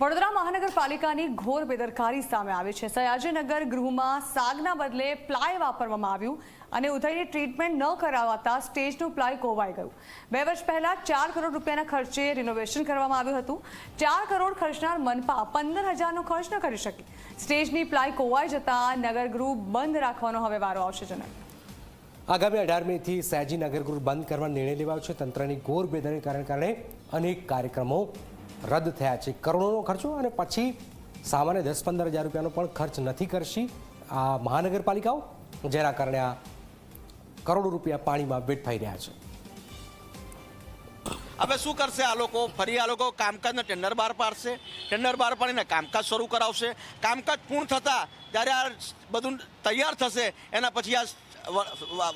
વડોદરા મહાનગરપાલિકાની ઘોર બેદરકારી સામે આવી છે. સયાજીનગર ગૃહમાં સાગના બદલે પ્લાય વાપરવામાં આવ્યું અને ઉધઈની ટ્રીટમેન્ટ ન કરાવાતા સ્ટેજનું પ્લાય કોવાઈ ગયું. બે વર્ષ પહેલા ચાર કરોડ રૂપિયાના ખર્ચે રિનોવેશન કરવામાં આવ્યું હતું. ચાર કરોડ ખર્ચનાર મનપા પંદર હજારનો ખર્ચ ન કરી શકી. સ્ટેજની પ્લાય કોવાઈ જતા નગરગૃહ બંધ રાખવાનો હવે વારો આવશે જનક આગામી અઢારમીથી સયાજી નગરગૃહ બંધ કરવાનો નિર્ણય લેવાયો છે. તંત્રની ઘોર બેદરકારીને કારણે અનેક કાર્યક્રમો રદ થયા છે. કરોડોનો ખર્ચો અને પછી સામાન્ય દસ પંદર હજાર રૂપિયાનો પણ ખર્ચ નથી કરશી. આ મહાનગરપાલિકાઓ, જેના કારણે આ કરોડો રૂપિયા પાણીમાં વેઠવાઈ રહ્યા છે. હવે શું કરશે આ લોકો? ફરી આ લોકો કામકાજને ટેન્ડર બહાર પાડશે. ટેન્ડર બહાર પાડીને કામકાજ શરૂ કરાવશે. કામકાજ પૂર્ણ થતાં જ્યારે આ બધું તૈયાર થશે, એના પછી આ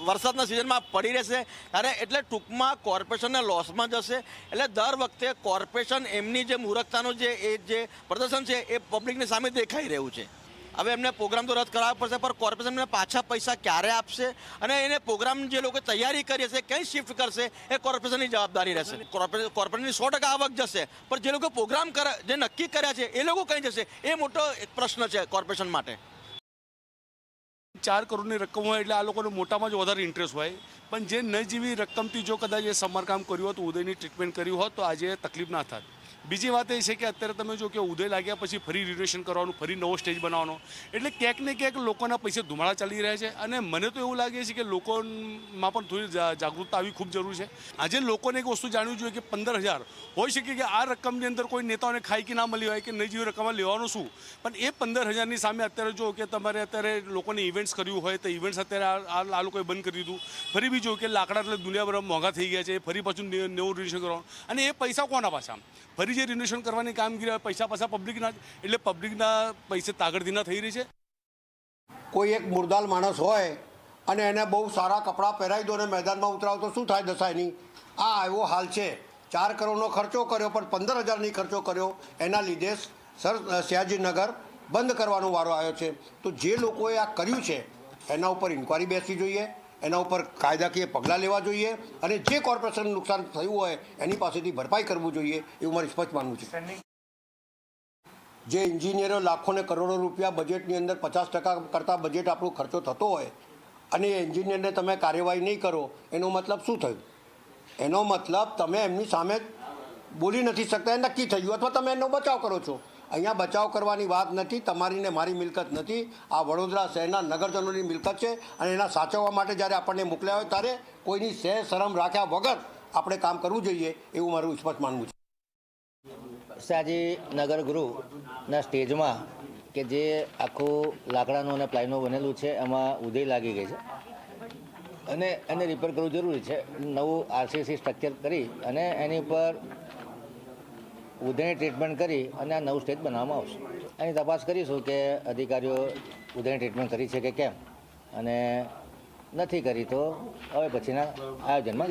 વરસાદના સિઝનમાં પડી રહેશે. અને એટલે ટૂંકમાં કોર્પોરેશનને લોસમાં જશે. એટલે દર વખતે કોર્પોરેશન એમની જે મૂર્ખતાનું જે, એ જે પ્રદર્શન છે, એ પબ્લિકની સામે દેખાઈ રહ્યું છે. હવે એમને પ્રોગ્રામ તો રદ કરાવવા પડશે, પણ કોર્પોરેશન એમને પાછા પૈસા ક્યારે આપશે? અને એને પ્રોગ્રામ જે લોકો તૈયારી કરી હશે, ક્યાંય શિફ્ટ કરશે, એ કોર્પોરેશનની જવાબદારી રહેશે. કોર્પોરે- કોર્પોરેશનની સો ટકા આવક જશે, પણ જે લોકો પ્રોગ્રામ કરે, જે નક્કી કર્યા છે, એ લોકો કઈ જશે? એ મોટો પ્રશ્ન છે કોર્પોરેશન માટે. ચાર કરોડની રકમ હોય એટલે આ લોકોને મોટામાં જ વધારે ઇન્ટરેસ્ટ હોય. પણ જે ન જેવી રકમથી જો કદાચ એ સમારકામ કર્યું હોત, ઉદયની ટ્રીટમેન્ટ કર્યું હોત, તો આજે તકલીફ ના થાત. બીજી વાત એ છે કે અત્યારે તમે જો કે ઉદય લાગ્યા પછી ફરી રિનોવેશન કરવાનું, ફરી નવો સ્ટેજ બનાવવાનો. એટલે ક્યાંક ને ક્યાંક લોકોના પૈસે ધુમાડા ચાલી રહ્યા છે અને મને તો એવું લાગે છે કે લોકોમાં પણ થોડી જાગૃતતા આવી ખૂબ જરૂર છે. આજે લોકોને એક વસ્તુ જાણવી જોઈએ કે પંદર હજાર હોઈ શકે કે આ રકમની અંદર કોઈ નેતાઓને ખાઈ કે ના મળી હોય કે નહીં જેવી રકમમાં લેવાનું શું? પણ એ પંદર હજારની સામે અત્યારે જો કે તમારે અત્યારે લોકોને ઇવેન્ટ્સ કર્યું હોય તો ઇવેન્ટ્સ અત્યારે આ- લોકોએ બંધ કરી દીધું. ફરી બી જો કે લાકડા એટલે દુનિયાભર મોંઘા થઈ ગયા છે, ફરી પાછું નવું રિનોવેશન કરવાનું. અને એ પૈસા કોના પાછા? ફરી જે રિનોવેશન કરવાની કામગીરી પૈસા પાછા પબ્લિકના એટલે પબ્લિકના પૈસે તાગડધીના થઈ રહી છે. કોઈ એક મુરદાલ માણસ હોય અને એને બહુ સારા કપડાં પહેરાવી દો અને મેદાનમાં ઉતરાવો તો શું થાય દશાયની આ એવો હાલ છે. ચાર કરોડનો ખર્ચો કર્યો, પણ પંદર હજારની ખર્ચો કર્યો. એના લીધે સર સયાજીનગર બંધ કરવાનો વારો આવ્યો છે. તો જે લોકોએ આ કર્યું છે, એના ઉપર ઇન્કવાયરી બેસવી જોઈએ. એના ઉપર કાયદાકીય પગલાં લેવા જોઈએ અને જે કોર્પોરેશન નુકસાન થયું હોય એની પાસેથી ભરપાઈ કરવું જોઈએ એવું મારે સ્પષ્ટ માનવું છે. જે એન્જિનિયરો લાખો ને કરોડો રૂપિયા બજેટની અંદર પચાસ ટકા કરતાં બજેટ આપણો ખર્ચો થતો હોય અને એન્જિનિયરને તમે કાર્યવાહી નહીં કરો, એનો મતલબ શું થયું? એનો મતલબ તમે એમની સામે બોલી નથી શકતા, એ નક્કી થયું અથવા તમે એનો બચાવ કરો છો. અહીંયા બચાવ કરવાની વાત નથી તમારી ને મારી મિલકત નથી. આ વડોદરા શહેરના નગરજનોની મિલકત છે અને એના સાચવવા માટે જ્યારે આપણને મોકલ્યા હોય ત્યારે કોઈની સહ શરમ રાખ્યા વગર આપણે કામ કરવું જોઈએ એવું મારું સ્પષ્ટ માનવું છે. સાજી, નગર ગૃહના સ્ટેજમાં કે જે આખું લાકડાનું અને પ્લાયનું બનેલું છે, એમાં ઉદય લાગી ગઈ છે. અને એને રિપેર કરવું જરૂરી છે. નવું આરસીસી સ્ટ્રક્ચર કરી અને એની ઉપર ઉદયની ટ્રીટમેન્ટ કરી અને આ નવું સ્ટેજ બનાવવામાં આવશે. એની તપાસ કરીશું કે અધિકારીઓ ઉદયની ટ્રીટમેન્ટ કરી છે કે કેમ? અને નથી કરી તો હવે પછીના આયોજનમાં